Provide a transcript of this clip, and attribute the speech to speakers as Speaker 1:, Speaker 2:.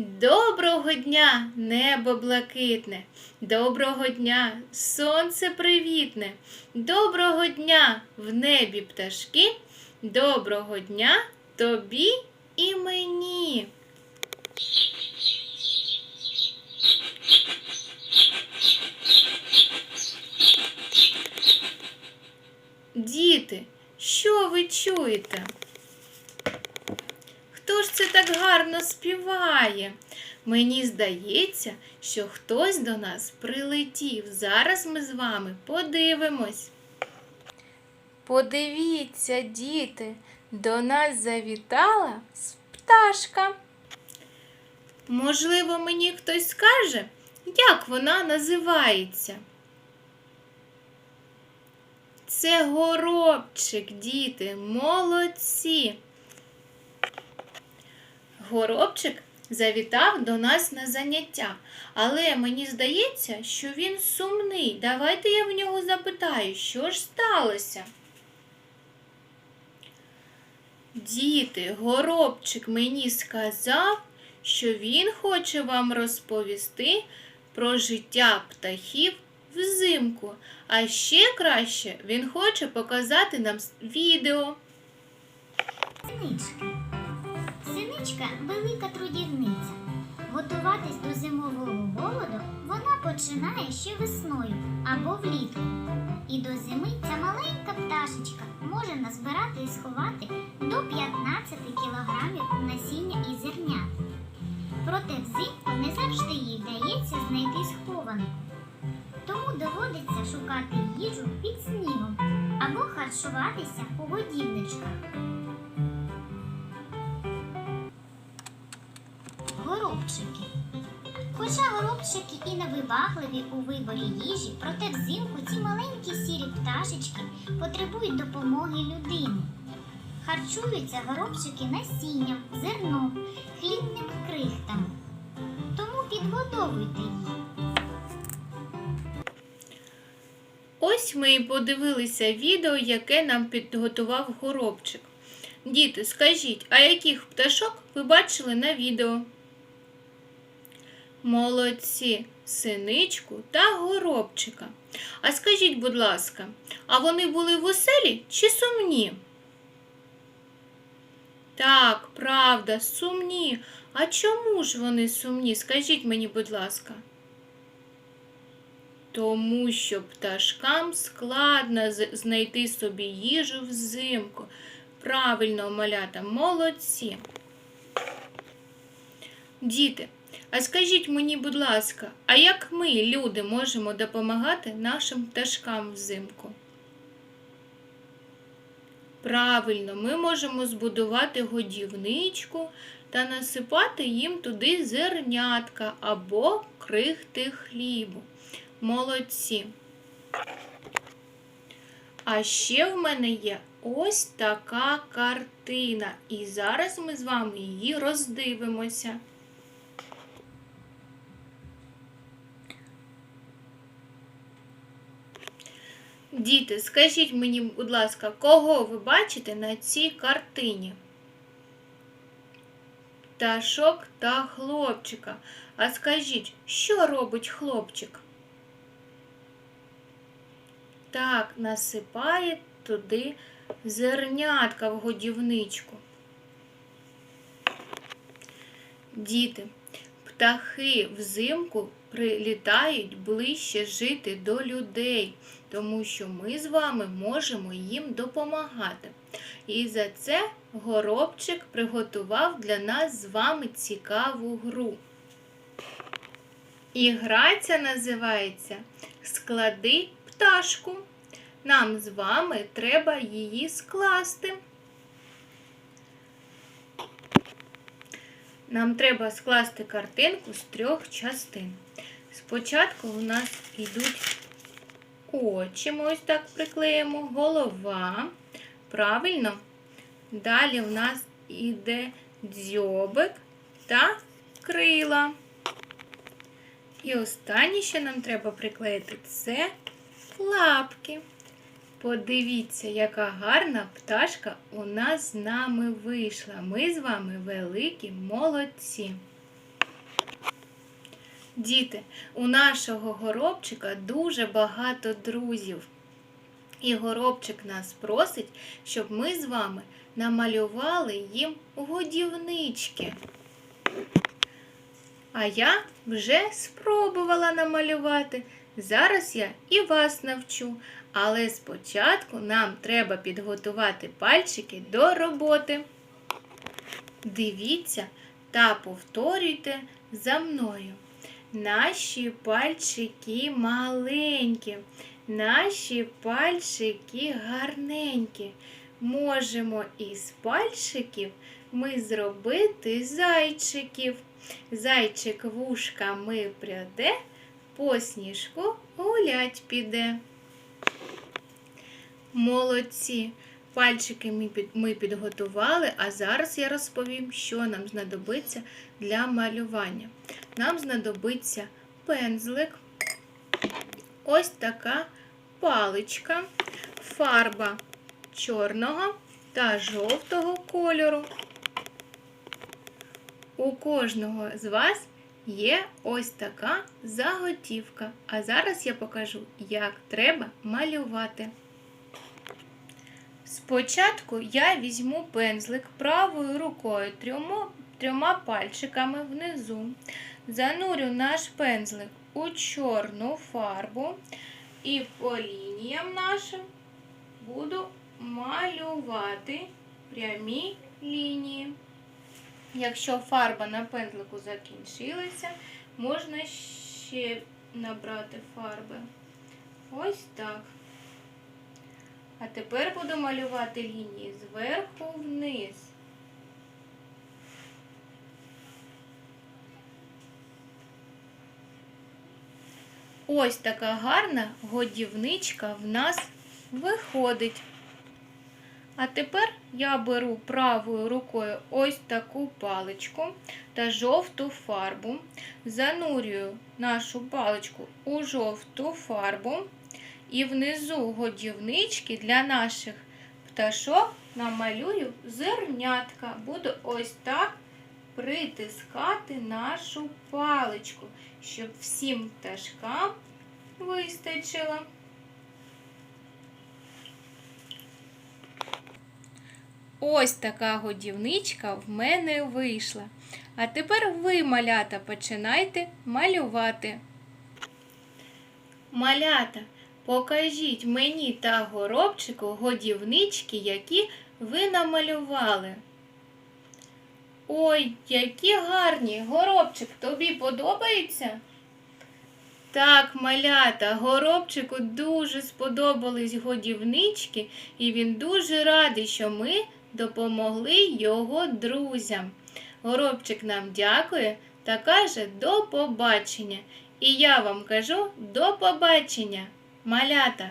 Speaker 1: Доброго дня, небо блакитне, доброго дня, сонце привітне, доброго дня в небі пташки, доброго дня тобі і мені. Діти, що ви чуєте? Хто ж це так гарно співає? Мені здається, що хтось до нас прилетів. Зараз ми з вами подивимось. Подивіться, діти, до нас завітала пташка. Можливо, мені хтось скаже, як вона називається? Це горобчик, діти, молодці. Горобчик завітав до нас на заняття, але мені здається, що він сумний. Давайте я в нього запитаю, що ж сталося. Діти, горобчик мені сказав, що він хоче вам розповісти про життя птахів взимку. А ще краще він хоче показати нам відео.
Speaker 2: Синички. Велика трудівниця. Готуватись до зимового голоду вона починає ще весною або влітку. І до зими ця маленька пташечка може назбирати і сховати до 15 кілограмів насіння і зернят. Проте взимку не завжди їй вдається знайти схованку. Тому доводиться шукати їжу під снігом або харчуватися у годівничках. Горобчики і невибагливі у виборі їжі, проте взимку ці маленькі сірі пташечки потребують допомоги людини. Харчуються горобчики насінням, зерном, хлібними крихтами. Тому підгодовуйте їх.
Speaker 1: Ось ми і подивилися відео, яке нам підготував горобчик. Діти, скажіть, а яких пташок ви бачили на відео? Молодці, синичку та горобчика. А скажіть, будь ласка, а вони були веселі чи сумні? Так, правда, сумні. А чому ж вони сумні? Скажіть мені, будь ласка. Тому що пташкам складно знайти собі їжу взимку. Правильно, малята, молодці. Діти, а скажіть мені, будь ласка, а як ми, люди, можемо допомагати нашим пташкам взимку? Правильно, ми можемо збудувати годівничку та насипати їм туди зернятка або крихти хлібу. Молодці. А ще в мене є ось така картина. І зараз ми з вами її роздивимося. Діти, скажіть мені, будь ласка, кого ви бачите на цій картині? Пташок та хлопчика. А скажіть, що робить хлопчик? Так, насипає туди зернятка в годівничку. Діти, птахи взимку прилітають ближче жити до людей, тому що ми з вами можемо їм допомагати. І за це горобчик приготував для нас з вами цікаву гру. І гра ця називається Склади пташку. Нам з вами треба її скласти. Нам треба скласти картинку з трьох частин. Спочатку у нас йдуть очі, ми ось так приклеїмо, голова. Правильно? Далі у нас йде дзьобик та крила. І останнє, що нам треба приклеїти, це лапки. Подивіться, яка гарна пташка у нас з нами вийшла. Ми з вами великі молодці. Діти, у нашого горобчика дуже багато друзів. І горобчик нас просить, щоб ми з вами намалювали їм годівнички. А я вже спробувала намалювати. Зараз я і вас навчу. Але спочатку нам треба підготувати пальчики до роботи. Дивіться та повторюйте за мною. Наші пальчики маленькі, наші пальчики гарненькі. Можемо із пальчиків ми зробити зайчиків. Зайчик вушками пряде, по сніжку гулять піде. Молодці! Пальчики ми, підготували, а зараз я розповім, що нам знадобиться для малювання. Нам знадобиться пензлик, ось така паличка, фарба чорного та жовтого кольору. У кожного з вас є ось така заготівка. А зараз я покажу, як треба малювати. Спочатку я візьму пензлик правою рукою трьома, трьома пальчиками внизу. Занурю наш пензлик у чорну фарбу і по лініям нашим буду малювати прямі лінії. Якщо фарба на пензлику закінчилася, можна ще набрати фарби. Ось так. А тепер буду малювати лінії зверху вниз. Ось така гарна годівничка в нас виходить. А тепер я беру правою рукою ось таку паличку та жовту фарбу, занурюю нашу паличку у жовту фарбу і внизу годівнички для наших пташок намалюю зернятка. Буду ось так притискати нашу паличку, щоб всім пташкам вистачило. Ось така годівничка в мене вийшла. А тепер ви, малята, починайте малювати. Малята, покажіть мені та горобчику годівнички, які ви намалювали. Ой, які гарні! Горобчик, тобі подобається? Так, малята, горобчику дуже сподобались годівнички, і він дуже радий, що ми допомогли його друзям. Горобчик нам дякує та каже до побачення. І я вам кажу до побачення, малята!